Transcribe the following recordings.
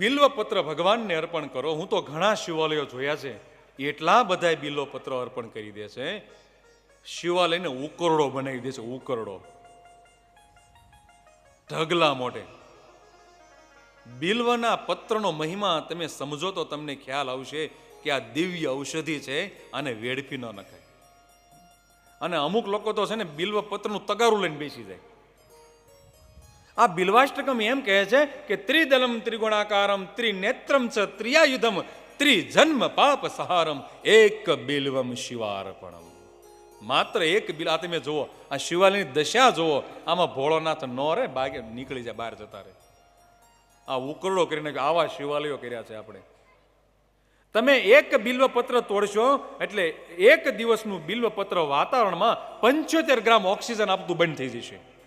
બિલ્વપત્ર ભગવાનને અર્પણ કરો. હું તો ઘણા શિવાલયો જોયા છે. એટલા બધા બિલ્વપત્ર અર્પણ કરી દે છે. શિવાલયને ઉકરડો બનાવી દે છે, ઉકરડો. ઢગલા મોઢે. બિલ્વના પત્રનો મહિમા તમે સમજો તો તમને ખ્યાલ આવશે કે આ દિવ્ય ઔષધિ છે આને વેડફી ન નખાય. અને અમુક લોકો તો છે ને બિલ્વ પત્રનું તગારું લઈને બેસી જાય. આ બિલવાષ્ટકમ એમ કહે છે કે ત્રિદલમ ત્રિગુણાકારમ, ત્રિનેત્રમ ચ ત્રિયાયુધમ, ત્રિજન્મ પાપ સહારમ, એક બિલવમ શિવાર્પણમ. માત્ર એક બિલ, આ તમે જુઓ, આ શિવાલયની દશા જુઓ, આમાં ભોળોનાથ નો રે, બાગે નીકળી જાય, બહાર જતા રહે. આ ઉકરડો કરીને આવા શિવાલયો કર્યા છે આપણે. તમે એક બિલ્વપત્ર તોડશો, એટલે એક દિવસનું બિલ્વપત્ર વાતાવરણમાં પંચોતેર ગ્રામ ઓક્સિજન આપતું બંધ થઈ જશે.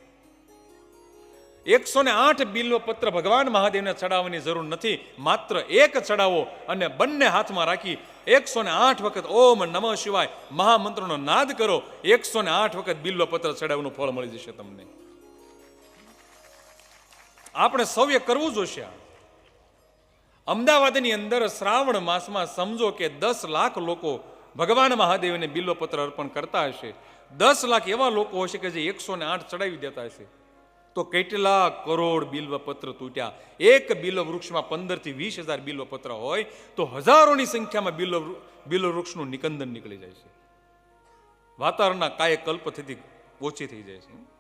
એકસો ને આઠ બિલ્વપત્ર ભગવાન મહાદેવને ચડાવવાની જરૂર નથી. માત્ર એક ચડાવો અને બંને હાથમાં રાખી એકસો ને આઠ વખત ઓમ નમઃ શિવાય મહામંત્રનો નાદ કરો. એકસો ને આઠ વખત બિલ્વપત્ર ચડાવવાનું ફળ મળી જશે તમને. આપણે સૌએ કરવું જોશે અમદાવાદની અંદર શ્રાવણ માસમાં સમજો કે દસ લાખ લોકો ભગવાન મહાદેવને બિલ્વપત્ર અર્પણ કરતા હશે. દસ લાખ એવા લોકો હશે કે જે એકસો ને આઠ ચડાવી દેતા હશે. તો કેટલા કરોડ બિલ્વપત્ર તૂટ્યા? એક બિલ્વ વૃક્ષમાં પંદરથી વીસ હજાર બિલ્વપત્ર હોય તો હજારોની સંખ્યામાં બિલ્વ વૃ- બિલ્વ વૃક્ષનું નિકંદન નીકળી જાય છે. વાતાવરણના કાયકલ્પ થતી ઓછી થઈ જાય છે.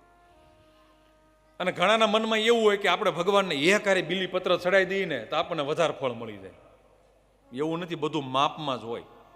અને ઘણાના મનમાં એવું હોય કે આપણે ભગવાનને એકારે બિલીપત્ર ચડાવી દઈએ ને તો આપણને વધારે ફળ મળી જાય. એવું નથી, બધું માપમાં જ હોય.